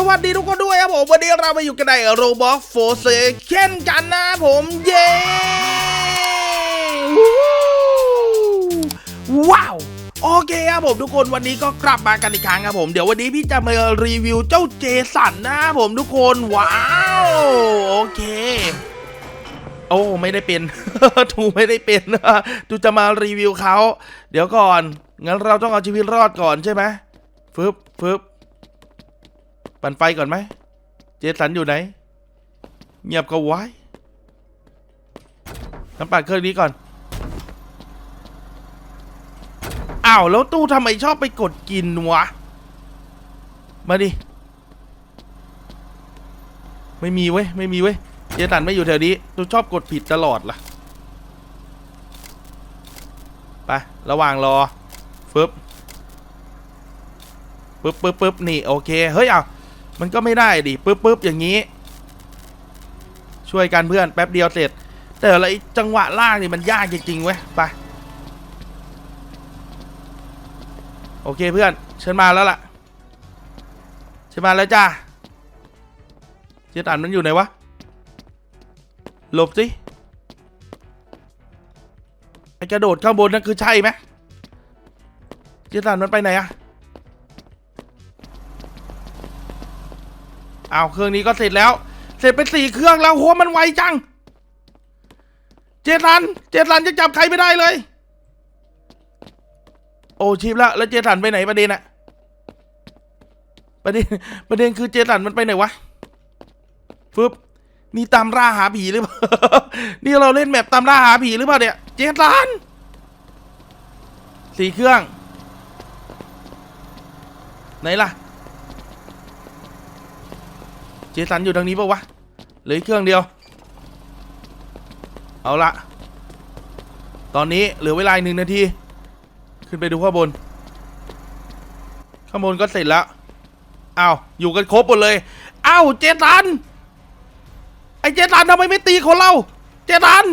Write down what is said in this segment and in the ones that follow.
สวัสดีทุกคนด้วยครับผม วันนี้เรามาอยู่กันในโรบอ t โฟเซเช่นกันนะผมเย้ว้าวโอเคครับผมทุกคนวันนี้ก็กลับมากันอีกครั้งครับผมเดี๋ยววันนี้พี่จะมารีวิวเจ้าเจสันนะครับผมทุกคนว้าวโอเค โอ้ไม่ได้เป็นทูไม่ได้เป็นทูจะมารีวิวเขาเดี๋ยวก่อนงั้นเราต้องเอาชีวิตรอดก่อนใช่ไหมฟึบฟึบ ปั่นไฟก่อนไหม เจสันอยู่ไหน เงียบก็ไว้น้ำปั่นเครื่องนี้ก่อน อ้าว แล้วตู้ทำไมชอบไปกดกินวะ มาดิ ไม่มีเว้ย ไม่มีเว้ย เจสันไม่อยู่แถวนี้ ตู้ชอบกดผิดตลอดล่ะ ไประหว่างรอ ฟึบปึ๊บปึ๊บปึ๊บนี่ โอเค เฮ้ย เอา มันก็ไม่ได้ดิปึ๊บปึ๊บอย่างนี้ ช่วยกันเพื่อนแป๊บเดียวเสร็จ แต่อะไรจังหวะล่างนี่มันยากจริงๆเว้ยไปโอเคเพื่อนฉันมาแล้วล่ะฉันมาแล้วจ้าเจตันมันอยู่ไหนวะหลบสิไอกระโดดข้างบนนั่นคือใช่ไหมเจสันมันไปไหนอะ เอาวเครื่องนี้ก็เสร็จแล้ว เสร็จไปสี่เครื่องแล้วโหมันไวจัง เจสัน เจสันจะจับใครไม่ได้เลย โอ้ชิปแล้วแล้วเจสันไปไหนประเด็นอะประเด็นประเด็นคือเจสันมันไปไหนวะฟึบนี่ตามล่าหาผีหรือเปล่า นี่เราเล่นแมปตามล่าหาผีหรือเปล่าเนี่ย เจสันสี่เครื่อง ไหนล่ะ เจสันอยู่ทางนี้ปะวะเหลือเครื่องเดียว เอาละตอนนี้เหลือเวลาหนึ่งนาที ขึ้นไปดูข้างบน ข้างบนก็เสร็จแล้วอ้าวอยู่กันครบหมดเลยอ้าวเจสันไอ้เจสันทำไมไม่ตีคนเราเจสัน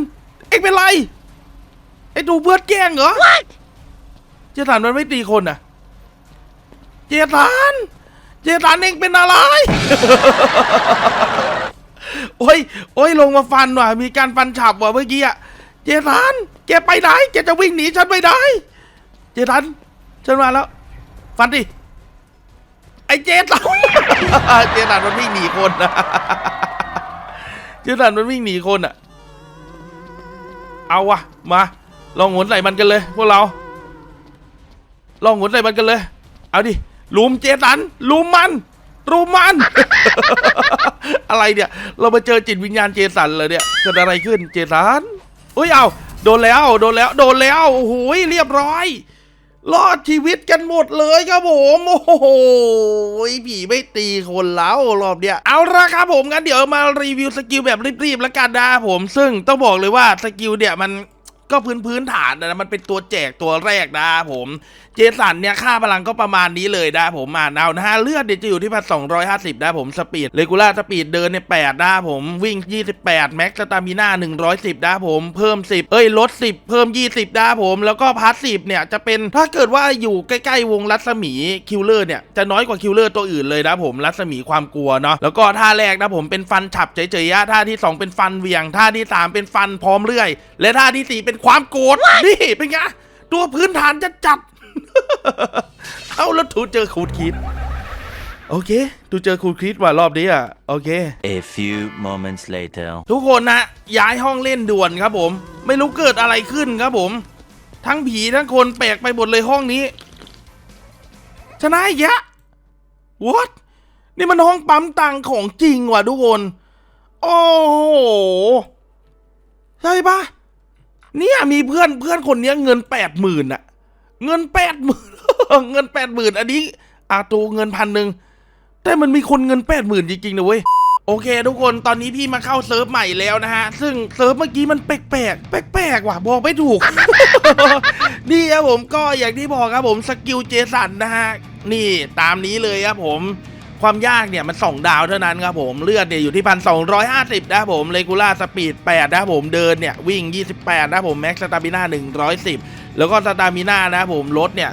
เอ็งเป็นไรไอ้ดูเพื่อนแกล้งเหรอ เจสันมันไม่ตีคนน่ะ เจสัน เจสันเองเป็นอะไร โอ้ย โอ้ยลงมาฟันว่ะ มีการฟันฉับว่ะเมื่อกี้อะเจสันแกไปไหนแกจะวิ่งหนีฉันไปไหนเจสันฉันมาแล้ว ฟันดิ ไอเจสันเจสันมันวิ่งหนีคนนะเจสันมันวิ่งหนีคนอะเอาวะมาลองหมุนใส่มันกันเลย พวกเรา ลองหมุนใส่มันกันเลย เอาดิ ลุมเจสันลุมมันลุมมัน อะไรเนี่ย เรามาเจอจิตวิญญาณเจสันเลยเนี่ยเกิดอะไรขึ้นเจสันอุ้ยเอาโดนแล้วโดนแล้ว โดนแล้วโอ้โหเรียบร้อย รอดชีวิตกันหมดเลยครับผมโอ้โหผีไม่ตีคนแล้วรอบเนี้ยเอาละครับผมงั้นเดี๋ยวมารีวิวสกิลแบบรีบๆแล้วกันนะผมซึ่งต้องบอกเลยว่าสกิลเนี่ยมันก็พื้นพื้นฐานนะมันเป็นตัวแจกตัวแรกนะผม เจสันเนี่ยค่าพลังก็ประมาณนี้เลยนะผมมาเอานะฮะเลือดเนี่ยจะอยู่ที่พันสองร้อยห้าสิบนะผมสปีดเลกูล่าสปีดเดินเนี่ยแปดนะผมวิ่งยี่สิบแปดแม็กสตามิน่าหนึ่งร้อยสิบนะผมเพิ่มสิบเอ้ยลดสิบเพิ่มยี่สิบนะผมแล้วก็พาสซีฟเนี่ยจะเป็นถ้าเกิดว่าอยู่ใกล้ๆวงรัศมีคิลเลอร์เนี่ยจะน้อยกว่าคิลเลอร์ตัวอื่นเลยนะผมรัศมีความกลัวเนาะแล้วก็ท่าแรกนะผมเป็นฟันฉับเฉยๆท่าที่สองเป็นฟันเวียง ท่าที่สามเป็นฟันพร้อมเลื่อย และท่าที่สี่เป็นความโกรธนี่เป็นไงตัวพื้นฐานจะจัด เอาแล้วทูเจอคูดคิดโอเคทูเจอคูดคิดว่ารอบนี้อะ โอเค A few moments later. ทุกคนนะ ย้ายห้องเล่นด่วนครับผม ไม่รู้เกิดอะไรขึ้นครับผม ทั้งผีทั้งคนแปลกไปหมดเลยห้องนี้ ชนะอีกยะ what นี่มันห้องปั๊มตังค์ของจริงว่ะทุกคน โอ้โห ใช่ปะเนี่ยมีเพื่อนเพื่อนคนเนี้ยเงินแปดหมื่นอะเงินแปดหมื่น เงินแปดหมื่นอันนี้อาตูเงินพันหนึ่งแต่มันมีคนเงินแปดหมื่นจริงๆนะเว้ยโอเค ทุกคนตอนนี้พี่มาเข้าเซิร์ฟใหม่แล้วนะฮะ ซึ่งเซิร์ฟเมื่อกี้มันแปลกๆแปลกๆว่ะบอกไม่ถูก นี่ครับผมก็อย่างที่บอกครับผมสกิลเจสันนะฮะ นี่ตามนี้เลยครับผมความยากเนี่ยมัน 2 ดาวเท่านั้นครับผมเลือดเนี่ยอยู่ที่พันสองร้อยห้าสิบนะผมเลกูล่าสปีดแปดนะผมเดินเนี่ยวิ่ง 28 นะครับผมแม็กสตามิน่า110 แล้วก็สตามิน่านะครับผมลดเนี่ย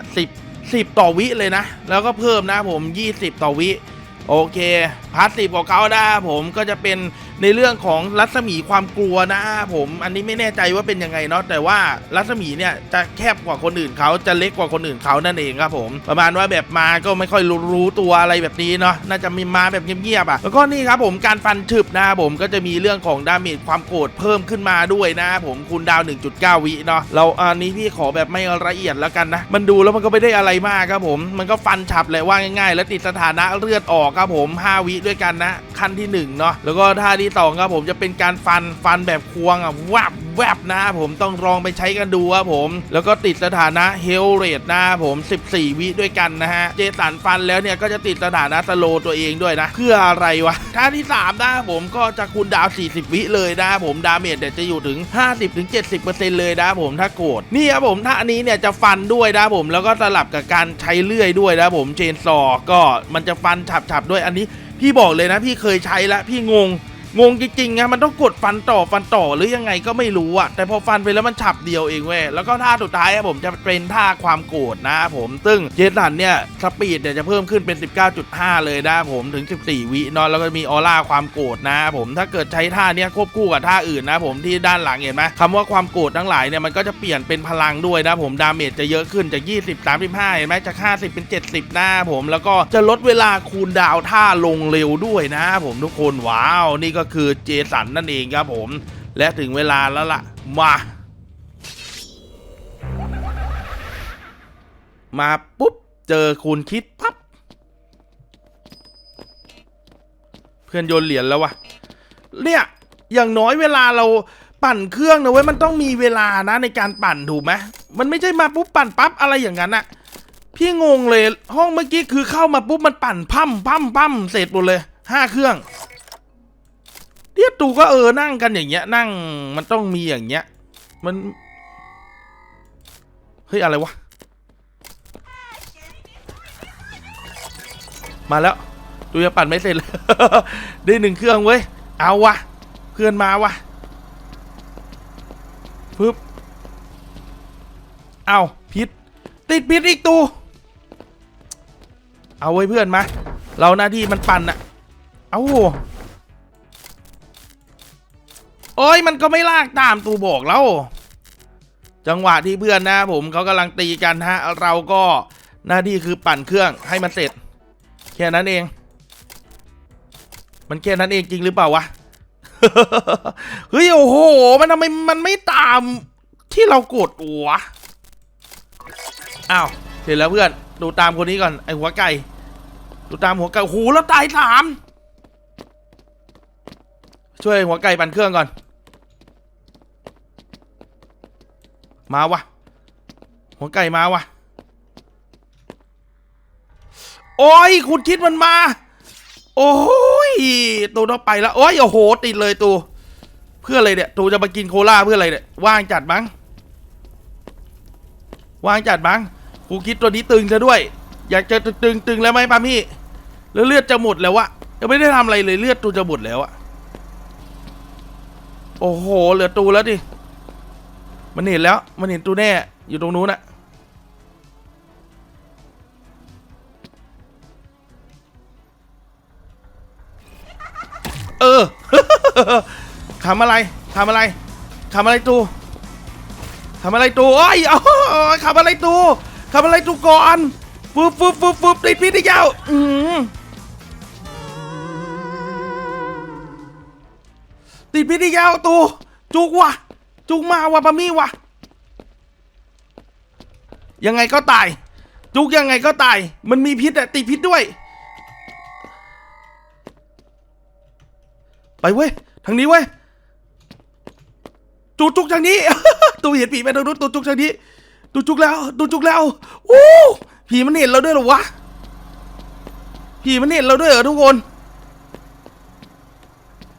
10 ต่อวิเลยนะ แล้วก็เพิ่มนะผม 20 ต่อวิ โอเค พาสซีฟของเขานะผมก็จะเป็น ในเรื่องของรัศมีความกลัวนะผมอันนี้ไม่แน่ใจว่าเป็นยังไงเนาะแต่ว่ารัศมีเนี่ยจะแคบกว่าคนอื่นเขาจะเล็กกว่าคนอื่นเขานั่นเองครับผมประมาณว่าแบบมาก็ไม่ค่อยรู้รู้ตัวอะไรแบบนี้เนาะน่าจะมีมาแบบเงียบๆอะแล้วก็นี่ครับผมการฟันฉึบนะผมก็จะมีเรื่องของดาเมจความโกรธเพิ่มขึ้นมาด้วยนะครับผมคูณดาว 1.9 วิเนาะเราอันนี้พี่ขอแบบไม่ละเอียดแล้วกันนะมันดูแล้วมันก็ไม่ได้อะไรมากครับผม มันก็ฟันฉับแหละว่าง่าย ๆ แล้วติดสถานะเลือดออกครับผม 5 วิด้วยกันนะขั้นที่ 1 เนาะแล้วก็ท่าที่สองครับผมจะเป็นการฟันฟันแบบควงอะวับแวบนะครับผมต้องลองไปใช้กันดูครับผม แล้วก็ติดสถานะเฮลเรดนะครับผม 14 วิด้วยกันนะฮะ เจสันฟันแล้วเนี่ยก็จะติดสถานะสโลตัวเองด้วยนะ เพื่ออะไรวะท่าที่ 3 นะครับผมก็จะคูณดาว 40 วิเลยนะครับผมดาเมจเนี่ยจะอยู่ถึง 50-70%เลยนะครับผมถ้าโกรธนี่ครับผมท่านี้เนี่ยจะฟันด้วยนะครับผมแล้วก็สลับกับการใช้เลื่อยด้วยนะครับผมเชนซอก็มันจะฟันฉับๆด้วยอันนี้ พี่บอกเลยนะ พี่เคยใช้แล้วพี่งง งงจริงๆนะมันต้องกดฟันต่อฟันต่อหรือยังไงก็ไม่รู้อะแต่พอฟันไปแล้วมันฉับเดียวเองเว้ยแล้วก็ท่าสุดท้ายผมจะเป็นท่าความโกรธนะครับผมซึ่งเจสันเนี่ยสปีดเนี่ยจะเพิ่มขึ้นเป็น 19.5 เลยนะผมถึง 14 วิเนอะแล้วก็มีออร่าความโกรธนะครับผมถ้าเกิดใช้ท่าเนี้ยควบคู่กับท่าอื่นนะผมที่ด้านหลังเห็นไหมคำว่าความโกรธทั้งหลายเนี่ยมันก็จะเปลี่ยนเป็นพลังด้วยนะผมดาเมจจะเยอะขึ้นจาก 20 35 เห็นไหมจาก 50 เป็น 70นะผม แล้วก็จะลดเวลาคูลดาวน์ท่าลงเร็วด้วยนะผมทุกคนว้าวนี่ก็็คือเจสันนั่นเองครับผม และถึงเวลาแล้วล่ะ มา มาปุ๊บ เจอคุณคิดปั๊บ เพื่อนโยนเหรียญแล้ววะเนี่ยอย่างน้อยเวลาเราปั่นเครื่องนะเว้ยมันต้องมีเวลานะในการปั่นถูกไหมมันไม่ใช่มาปุ๊บปั่นปั๊บอะไรอย่างนั้นอะพี่งงเลยห้องเมื่อกี้คือเข้ามาปุ๊บมันปั่นพั่มพั่มพั่มเสร็จหมดเลยห้าเครื่อง เทียตูก็เออนั่งกันอย่างเงี้ย นั่งมันต้องมีอย่างเงี้ย มันเฮ้ยอะไรวะมาแล้วตูยังปั่นไม่เสร็จเลยได้หนึ่งเครื่องเว้ยเอาวะเพื่อนมาวะปึ๊บเอาพิษติดพิษอีกตูเอาไว้เพื่อนมา เราหน้าที่มันปั่นอะเอา โอ้ยมันก็ไม่ลากตามตูบอกแล้ว จังหวะที่เพื่อนนะผมเขากำลังตีกันฮะ เราก็หน้าที่คือปั่นเครื่องให้มันเสร็จ แค่นั้นเอง มันแค่นั้นเองจริงหรือเปล่าวะเฮ้ยโอ้โห มันทำไมมันไม่ตามที่เรากดวะอ้าวเสร็จแล้วเพื่อน ดูตามคนนี้ก่อนไอหัวไก่ ดูตามหัวไก่โอ้โหแล้วตายสามช่วยหัวไก่ปั่นเครื่องก่อน มาวะหัวไก่มาวะโอ้ยคุณคิดมันมา โอ้ยตูต้องไปแล้วโอ้ยโอ้โหติดเลยตูเพื่ออะไรเนี่ยตูจะมากินโคลาเพื่ออะไรเนี่ยว่างจัดมั้งว่างจัดมั้งกูคิดตัวนี้ตึงซะด้วย อยากจะตึงตึงแล้วไหมปามี่แล้วเลือดจะหมดแล้ววะยังไม่ได้ทำอะไรเลยเลือดตูจะหมดแล้วอะโอ้โหเหลือตูแล้วดิ มันเห็นแล้ว มันเห็นตูแน่ อยู่ตรงนู้นอะเออทำอะไรทำอะไรทำอะไรตูทำอะไรตูโอ้ยโอ้ยทำอะไรตูทำอะไรตูก่อนฟึบฟึบฟึบฟึบติดพิษได้ยาวอืมติดพิษได้ยาวตูจุกว่ะ จุกมาวะปามี่วะยังไงก็ตาย จุกยังไงก็ตาย มันมีพิษอะติดพิษด้วย ไปเว้ยทางนี้เว้ยจูจุกทางนี้ ตูเห็นผีไปทางนู้นตูจุกทางนี้ตูจุกแล้วตูจุกแล้วโอ้ผีมันเห็นเราด้วยหรอวะผีมันเห็นเราด้วยเหรอทุกคน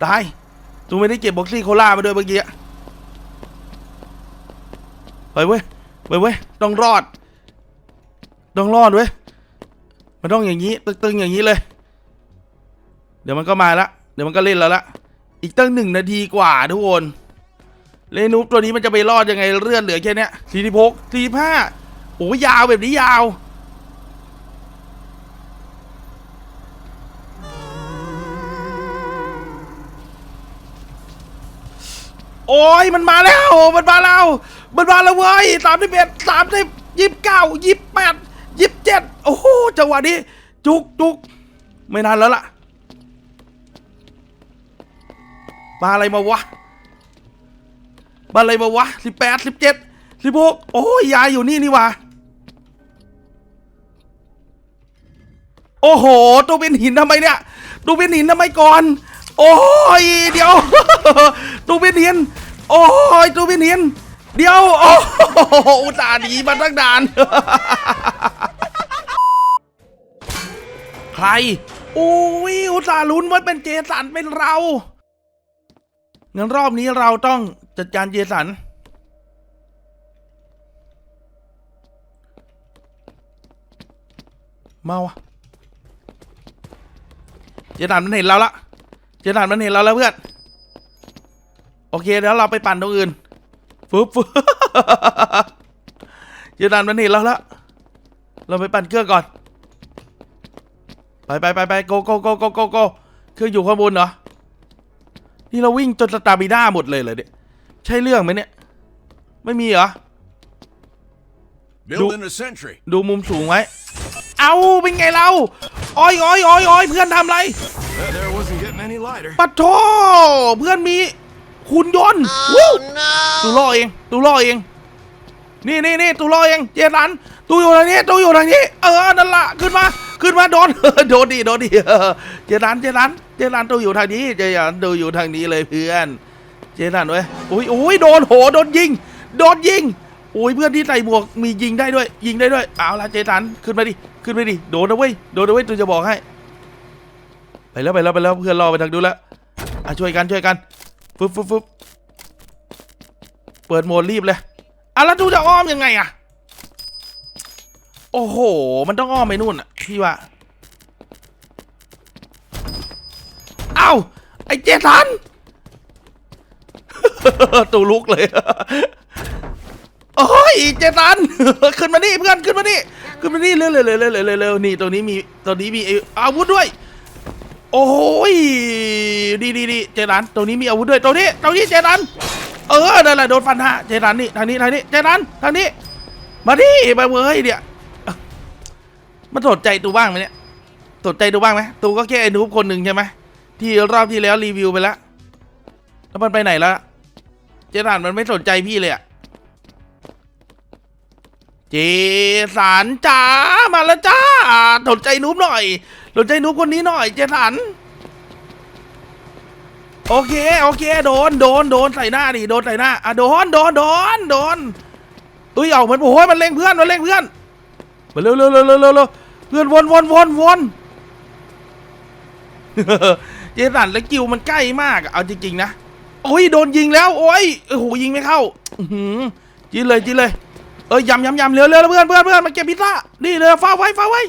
ตายตูไม่ได้เก็บบ็อกซี่โคล่ามาด้วยเมื่อกี้ ไปเว้ยเว้เว้ยต้องรอด ต้องรอดเว้ยมันต้องอย่างนี้ตึงๆอย่างนี้เลย เดี๋ยวมันก็มาละเดี๋ยวมันก็เล่นแล้วละอีกตั้งหนึ่งนาทีกว่าทุกคนเลนูปตัวนี้มันจะไปรอดยังไงเลื่อนเหลือแค่นี้สี่สิบหกสี่ห้าโอ้ยาวแบบนี้ยาวโอ้ยมันมาแล้ว มันมาแล้ว มันมาแล้วเว้ยสามสิบเอ็ดสามสิบยี่สิบเก้ายี่สิบแปดยี่สิบเจ็ดโอ้โหจังหวะนี้ จุกจุกไม่นานแล้วล่ะ มาอะไรมาวะ มาอะไรมาวะสิบแปดสิบเจ็ดสิบหกโอ้ยยายอยู่นี่นี่วะโอ้โห ตัวเป็นหินทำไมเนี่ยตัวเป็นหินทำไมก่อน โอ้ยเดี๋ยวตัวเป็นหิน โอ้ยตัวเป็นหิน เดี๋ยวโอ้โหอุตส่าห์หนีมาตั้งนาน ใครอุ้ยอุตส่าห์ลุ้นว่าเป็นเจสันเป็นเรางั้นรอบนี้เราต้องจัดการเจสัน เมาวะเจสันมันเห็นเราละเจสันมันเห็นเราแล้วเพื่อน โอเคเดี๋ยวเราไปปั่นตรงอื่น ฟึบฟึบเจสันมันเห็นเราแล้วเราไปปั่นเครื่องก่อน ไปไปไปไปโกโกโกโกโกโกเครื่องอยู่ข้างบนเหรอ นี่เราวิ่งจนสตาร์บิน่าหมดเลยเหรอเนี่ย ใช่เรื่องไหมเนี่ย ไม่มีเหรอ Building a sentry. ดูมุมสูงไว้ เอาเป็นไงเราอ้อยอ้อยอ้อยอ้อยเพื่อนทำอะไร That there wasn't getting any lighter. ปัดโทเพื่อนมี คุณยนต์วู้ตูล่อเองตูล่อเอง นี่นี่นี่ตูล่อเอง เจสันตูอยู่ทางนี้ตูอยู่ทางนี้ เออนั่นละขึ้นมาขึ้นมาโดนโดนดิโดนดิเออเจสันเจสันเจสันตูอยู่ทางนี้เจสันตูอยู่ทางนี้เลยเพื่อน เจสันเว้ยโอ้ยโอ้ยโดนโหโดนยิง โดนยิงโอ้ยเพื่อนที่ใส่หมวกมียิงได้ด้วย ยิงได้ด้วยเอาละเจสันขึ้นมาดิขึ้นไปดิโดนนะเว้ยโดนนะเว้ยตูจะบอกให้ ไปแล้วไปแล้วไปแล้วเพื่อนรอไปทางดูนแล้วอะช่วยกันช่วยกัน ฟึบฟึบฟึบเปิดโหมดรีบเลยอะแล้วดูจะอ้อมยังไงอะ โอ้โห มันต้องอ้อมไปนู่นอะพี่ว่า เอ้า ไอ้เจสันตูลุกเลย โอ้ยเจสัน ขึ้นมานี่เพื่อน ขึ้นมานี่ ขึ้นมานี่เร็วเร็วเร็วเร็วเร็วเร็วเร็วนี่ตัวนี้มีตัวนี้มีอาวุธด้วย โอ้ยดีดีดีเจรันตรงนี้มีอาวุธด้วยตรงนี้ตรงนี้เจรันเออนั่นแหละโดนฟันฮะเจรันนี่ทางนี้ทางนี้เจรันทางนี้ มาดิมาเว้ยเนี่ยมันสนใจตูบ้างไหมเนี่ยสนใจตูบ้างไหมตูก็แค่ไอ้นูบคนหนึ่งใช่ไหมที่รอบที่แล้วรีวิวไปแล้วแล้วมันไปไหนแล้วเจรันมันไม่สนใจพี่เลยอะเจสันจ้ามาแล้วจ้าสนใจนูบหน่อย สนใจนูบคนนี้หน่อยเจสันโอเคโอเคโดนโดนโดนใส่หน้าดิโดนใส่หน้าอะโดนโดนโดนโดนเอ้ยเอามันโอ้ยมันเล็งเพื่อนมันเล็งเพื่อนมาเร็วเร็วเร็วเร็วเร็วเรื่อนวนวนวนวนเจสันและกิวมันใกล้มากเอาจริงๆนะโอ้ยโดนยิงแล้วโอ้ยโอ้โหยิงไม่เข้าอื้อหือจีนเลยจีนเลยเอ้ยยำยำยำเร็วเร็วเพื่อนเพื่อนเพื่อนมาเก็บพิซซ่านี่เลยฟ้าไว้ฟ้าไว้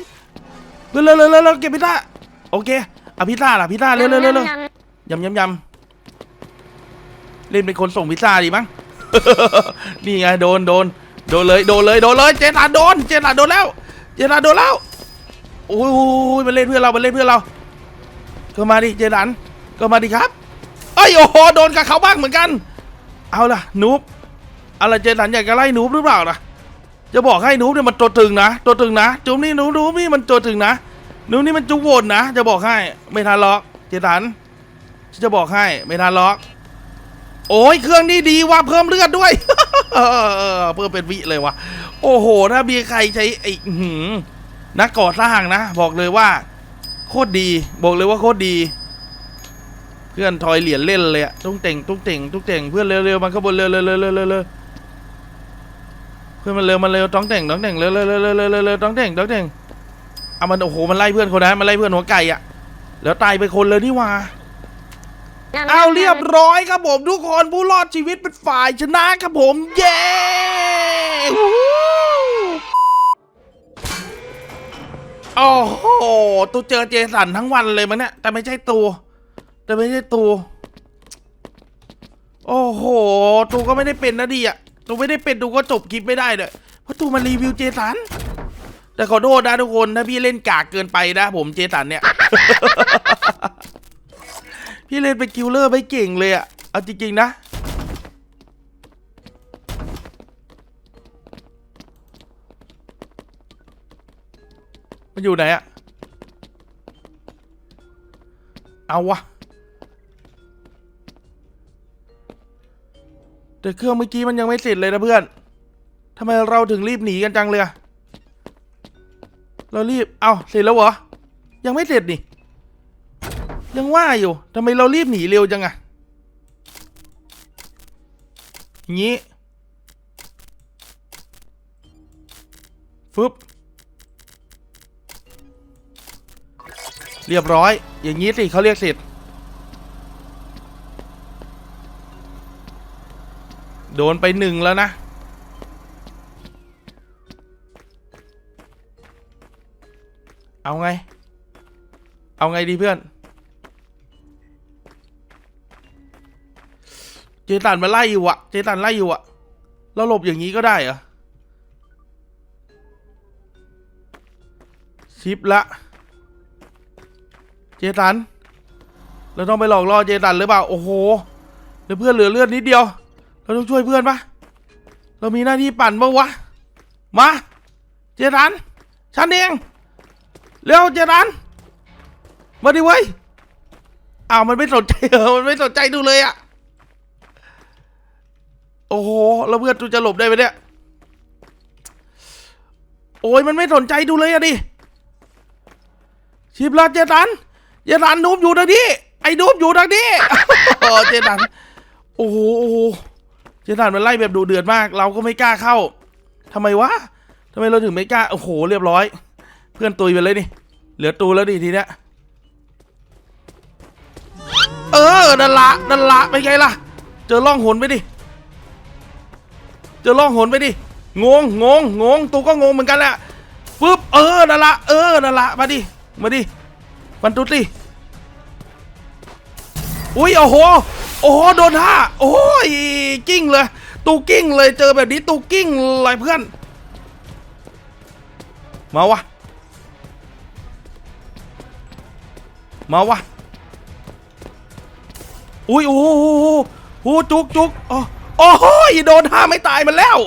เร็วเร็วเร็วเร็วเร็วเก็บพิซซ่าโอเคเอาพิซซ่าล่ะพิซซ่าเร็วเร็วเร็วเร็วยำยำยำเล่นเป็นคนส่งพิซซ่าดีมั้งนี่ไงโดนโดนโดนเลยโดนเลยโดนเลยเจตาโดนเจตาโดนแล้ว เจตาโดนแล้วโอ้ยมันเล่นเพื่อนเรามันเล่นเพื่อนเราก็มาดิเจดันก็มาดิครับเอ้ยโอ้โหโดนกับเขาบ้างเหมือนกัน เอาล่ะนูบเอาล่ะเจดันอยากจะไล่นูบหรือเปล่าล่ะ จะบอกให้นูบเนี่ยมันตัวตึงนะตัวตึงนะจุ๊บนี่นูบนูบนี่มันตัวตึงนะนูบนี่มันจุกโวนนะ จะบอกให้ไม่ทันล็อกเจดันจะบอกให้ไม่ทันล็อก โอ้ยเครื่องนี้ดีว่ะเพิ่มเลือดด้วยเพิ่มเป็นวิเลยว่ะโอ้โหถ้ามีใครใช้ไอ้หืนักก่อสร้างนะ บอกเลยว่า โคตรดี บอกเลยว่าโคตรดี เพื่อนทอยเหรียญเล่นเลยอะตุ้งเต่งตุ้งเต่งตุ้งเต่งเพื่อนเร็วๆมันขบวนเร็วๆ พื่อนมันเร็วมันเร็วต้องเต่งต้องเต่งเร็วๆเร็วๆเร็วๆเร็วๆเร็วๆต้องเต่งต้องเต่งเอามันโอ้โหมันไล่เพื่อนคนนั้นมันไล่เพื่อนหัวไก่อะแล้วตายไปคนเลยนี่หว่าเอาเรียบร้อยครับผมทุกคนผู้รอดชีวิตเป็นฝ่ายชนะครับผมเย้วู้ฮู้โอ้โหตูเจอเจสันทั้งวันเลยมั้งเนี่ยแต่ไม่ใช่ตูแต่ไม่ใช่ตูโอ้โหตูก็ไม่ได้เป็นนะดีอะ เราไม่ได้เป็นดูก็จบคลิปไม่ได้เลยเพราะตูมารีวิวเจสันแต่ขอโทษนะทุกคนถ้าพี่เล่นกากเกินไปนะ ผมเจสันเนี่ย พี่เล่นเป็นคิวเลอร์ไม่เก่งเลยอะเอาจริงๆนะมันอยู่ไหนอะเอาวะ แต่เครื่องเมื่อกี้มันยังไม่เสร็จเลยนะเพื่อนทำไมเราถึงรีบหนีกันจังเลยอะเรารีบ เอาเสร็จแล้วเหรอ ยังไม่เสร็จนี่ ยังว่าอยู่ทำไมเรารีบหนีเร็วจังอะอย่างนี้ฟึบเรียบร้อย อย่างนี้สิเขาเรียกเสร็จ โดนไปหนึ่งแล้วนะ เอาไง เอาไงดีเพื่อน เจตันมาไล่อยู่อะเจตันไล่อยู่อะเราหลบอย่างนี้ก็ได้เหรอ ชิปละ เจตัน เราต้องไปหลอกล่อเจตันหรือเปล่า โอ้โห เดี๋ยวเพื่อนเหลือเลือดนิดเดียว เราต้องช่วยเพื่อนปะเรามีหน้าที่ปั่นปะวะ มา เจตันฉันเองเร็วเจตันมาดิเว้ยอ้าวมันไม่สนใจเหรอมันไม่สนใจดูเลยอะโอ้โหแล้วเพื่อนตูจะหลบได้ไหมเนี่ยโอ้ยมันไม่สนใจดูเลยอะดิชิบละเจตันเจตันนูบอยู่ทางนี้ไอ้นูบอยู่ทางนี้เจตันโอ้โหโอ้โห เจตันมันไล่แบบดูเดือดมาก เราก็ไม่กล้าเข้าทำไมวะทำไมเราถึงไม่กล้า โอ้โห เรียบร้อย เพื่อนตุยไปเลยนี่ เหลือตูแล้วดิทีเนี้ย เออนั่นละนั่นละไปไงล่ะ เจอล่องหนไปดิ เจอล่องหนไปดิ งง งง งง ตูก็งงเหมือนกันแหละปึ๊บ เออนั่นละ เออนั่นละ มาดิ มาดิบรรทุสิอุ้ยโอ้โห โอ้โหโดนท่าโอ้ยกิ้งเลย ตูกิ้งเลยเจอแบบนี้ตูกิ้งเลยเพื่อน มาวะ มาวะ อุ้ยโอ้โหจุกจุกอ๋อโอ้โหโดนท่าไม่ตายมันแล้ว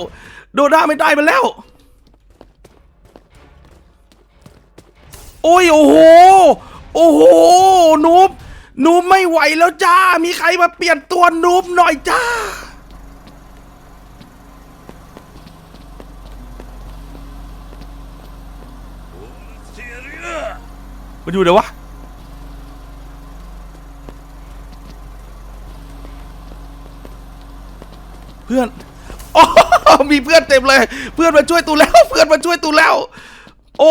โดนท่าไม่ตายมันแล้วโอ้ยโอ้โห โอ้โหนูบ นูบไม่ไหวแล้วจ้า มีใครมาเปลี่ยนตัวนูบหน่อยจ้า มันอยู่เดี๋ยววะ เพื่อนโอ้มีเพื่อนเต็มเลย เพื่อนมาช่วยตูแล้ว เพื่อนมาช่วยตูแล้ว โอ้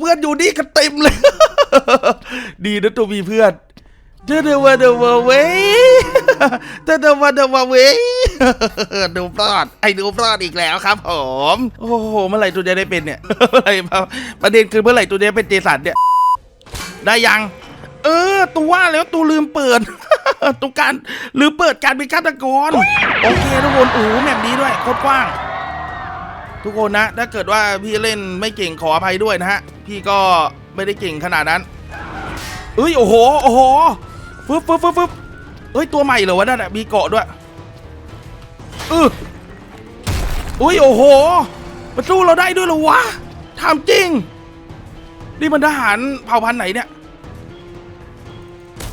เพื่อนอยู่นี่กันเต็มเลย ดีนะตูมีเพื่อน ดเดวเดวเว้ยเดเดวเดวเว้ยดูพลอด ไอ้ดูพลอดอีกแล้วครับผม โอ้โห เมื่อไหร่ตูจะได้เป็นเนี่ยเมื่อไหร่มาประเด็นคือเมื่อไหร่ตูจะได้เป็นเจสันเนี่ย ได้ยัง เออตัวว่าแล้วตูลืมเปิดตูการลืมเปิดการเป็นฆาตกร โอเคทุกคน โอ้โหแมปนี้ด้วยโคตรกว้าง ทุกคนนะ ถ้าเกิดว่าพี่เล่นไม่เก่งขออภัยด้วยนะฮะ พี่ก็ไม่ได้เก่งขนาดนั้นเอ้ย โอ้โห โอ้โห ฟึบฟึบฟึบฟึบเอ้ยตัวใหม่เหรอวะนั่นอะมีเกาะด้วยเอออุ้ยโอ้โหมันสู้เราได้ด้วยเหรอวะถามจริงนี่มันทหารเผ่าพันธุ์ไหนเนี่ย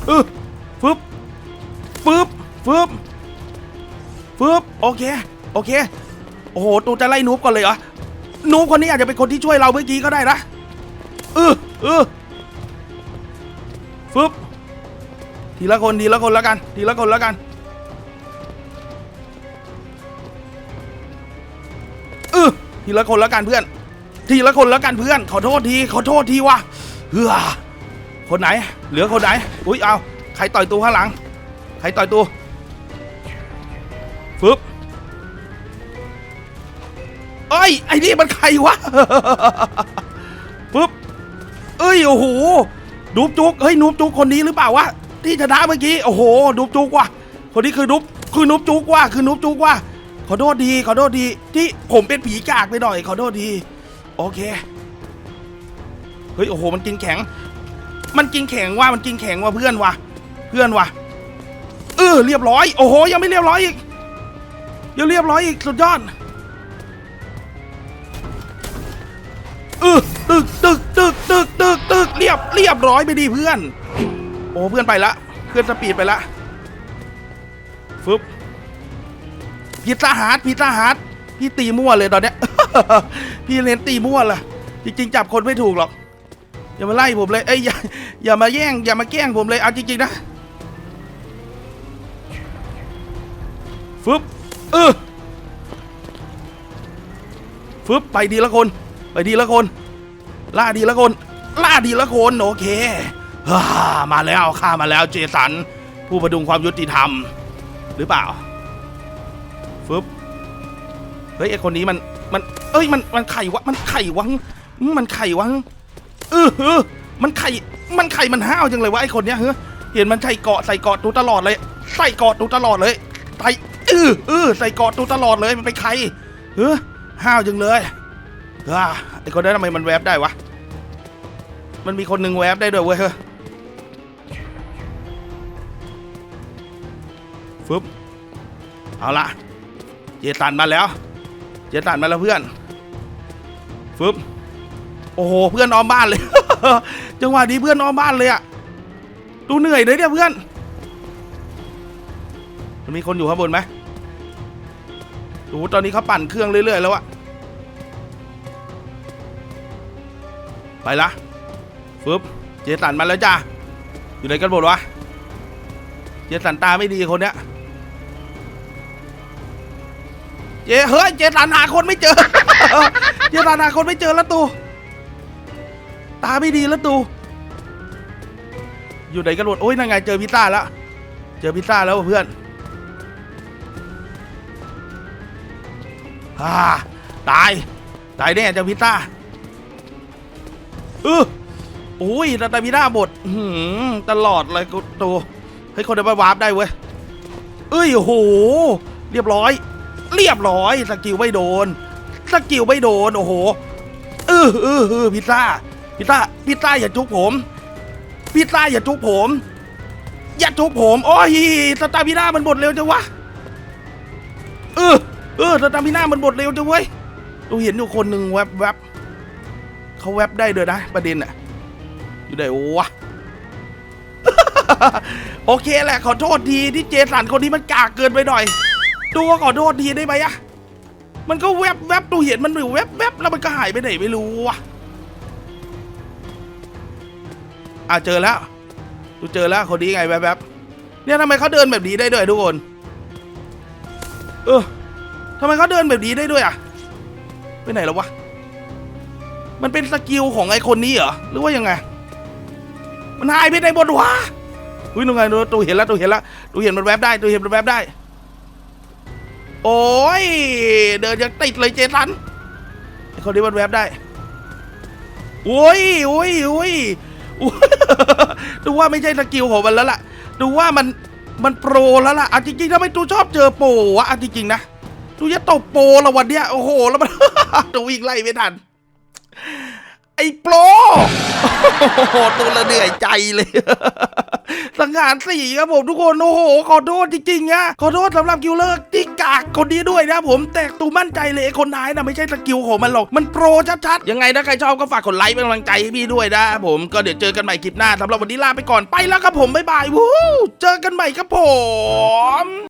เออฟึบฟึบฟึบฟึบโอเคโอเคโอ้โหตูจะไล่นูบก่อนเลยเหรอนูบคนนี้อาจจะเป็นคนที่ช่วยเราเมื่อกี้ก็ได้นะเออเออฟึบ ทีละคนทีละคนแล้วกัน ทีละคนแล้วกันเออทีละคนแล้วกันเพื่อน ทีละคนแล้วกันเพื่อน ขอโทษทีขอโทษทีวะเฮือคนไหน เหลือคนไหน อุ้ยเอาใครต่อยตูข้างหลัง ใครต่อยตูฟึบเอ้ย ไอ้นี่มันใครวะปึ๊บเอ้ย โอ้โหนูบจุก เฮ้ยนูบจุกคนนี้หรือเปล่าวะ ที่ชนะเมื่อกี้โอ้โหนูบจุกว่ะคนนี้คือนูบคือนูบจุกว่ะคือนูบจุกว่ะขอโทษดีขอโทษดีที่ผมเป็นผีกากไปหน่อยขอโทษดีโอเคเฮ้ยโอ้โหมันกินแข็ง มันกินแข็งว่ะมันกินแข็งว่ะเพื่อนว่ะเพื่อนว่ะเออเรียบร้อยโอ้โหยังไม่เรียบร้อยอีกยังเรียบร้อยอีกสุดยอดเออตึกตึกตึกตึกตึกตึกเรียบร้อยไปดิเพื่อน อ้เพื่อนไปละ เพื่อนสปีดไปละฟึบพิซซ่าฮาร์ดพิซซ่าฮาร์ดพี่ตีมั่วเลยตอนเนี้ย พี่เน้นตีมั่วล่ะ จริง ๆ จับคนไม่ถูกหรอก อย่ามาไล่ผมเลยเอ้ยอย่าอย่ามาแย่ง อย่ามาแกล้งผมเลยเอาจริง ๆ นะฟึบเออฟึบไปดีละคน ไปดีละคน ล่าดีละคน ล่าดีละคน โอเค ฮ่ามาแล้วข้ามาแล้วเจสัน ผู้ประดุงความยุติธรรม หรือเปล่าฟึบเฮ้ยไอคนนี้มันมัน เอ้ยมันมันไข่วะมันไข่วังมันไข่วังเออเออมันไข่มันไข่มันห้าวจังเลยวะไอคนเนี้ยเฮ้ยเห็นมันใส่เกาะใส่เกาะตูตลอดเลย ใส่เกาะตูตลอดเลยใส่เออเออใส่เกาะตูตลอดเลยมันเป็นใครเฮ้ยห้าวจังเลยอ่าไอคนนั้นทำไมมันแวบได้วะมันมีคนหนึ่งแวบได้ด้วยเว้ยเฮ้ย เอาละเจสันมาแล้ว เจสันมาแล้วเพื่อนฟึบโอ้โหเพื่อนออมบ้านเลย จังหวะนี้เพื่อนออมบ้านเลยอะดูเหนื่อยเลยเนี่ยเพื่อน มันมีคนอยู่ข้างบนไหมดูตอนนี้เขาปั่นเครื่องเรื่อยๆแล้วอะไปละฟึบเจสันมาแล้วจ้าอยู่ไหนกันหมดวะ เจสันตาไม่ดีคนเนี้ย เจเฮ้ยเจสันหาคนไม่เจอ เจสันหาคนไม่เจอแล้วตูตาไม่ดีแล้วตูอยู่ไหนกันหมดโอ้ยนั่นไงเจอพิซซ่าแล้วเจอพิซซ่าแล้วเพื่อนฮ่าตายตายแน่เจอพิซซ่าเออโอ้ยแต่พิซซ่าหมดหือตลอดเลยกูตูเฮ้ยคนเดินไปวาร์ปได้เว้ยเอ้ยโอ้โหเรียบร้อย เรียบร้อยสกิลไม่โดนสกิลไม่โดนโอ้โหเออเออเออพิซซ่าพิซซ่าพิซซ่าอย่าจุกผมพิซซ่าอย่าจุกผม อย่าจุกผมโอ้ยสตาร์พิน่ามันหมดเร็วจังวะเออเออสตาร์พิน่ามันหมดเร็วจังเว้ยดูเห็นอยู่คนหนึ่งแวบแวบเขาแวบได้ด้วยนะประเด็นอะอยู่ไหนวะโอเคแหละขอโทษทีที่เจสันคนนี้มันกากเกินไปหน่อย ดูก็ขอโทษทีได้ไหมอะมันก็แวบแวบดูเห็นมันอยู่แวบแวบแล้วมันก็หายไปไหนไม่รู้วะอะเจอแล้วดูเจอแล้วคนนี้ไงแวบๆเนี่ยทำไมเขาเดินแบบนี้ได้ด้วยทุกคนเออทำไมเขาเดินแบบนี้ได้ด้วยอะไปไหนแล้ววะมันเป็นสกิลของไอ้คนนี้เหรอหรือว่ายังไง มันหายไปไหนหมดวะอุ้ยนูไงดูตูเห็นแล้วตูเห็นแล้วตูเห็นมันแวบได้ตูเห็นมันแวบได้ โอ้ย เดินยังติดเลยเจสันไอคนนี้มันแวบได้โอ้ยโอ้ยโอ้ยดูว่าไม่ใช่สกิลของมันแล้วล่ะ ดูว่ามันมันโปรแล้วล่ะอะจริงๆถ้าไม่ตูชอบเจอโปรวะอะจริงๆนะตูจะตบโปรละวันเนี้ยโอ้โหแล้วมัน ตูวิ่งไล่ไม่ทัน ไอ้โปรโอ้โหตัวละเหนื่อยใจเลย สังหารสี่ครับผมทุกคนโอ้โห ขอโทษจริงๆนะขอโทษสำหรับกิลเลอร์ที่กากคนนี้ด้วยนะผมแต่ตูมั่นใจเลยไอ้คนท้ายนะไม่ใช่สกิลของมันหรอก มันโปรชัดๆ ยังไงถ้าใครชอบก็ฝากกดไลค์เป็นกำลังใจให้พี่ด้วยนะผมก็เดี๋ยวเจอกันใหม่คลิปหน้าสำหรับวันนี้ลาไปก่อนไปแล้วครับผมบ๊ายบายวู้เจอกันใหม่ครับผม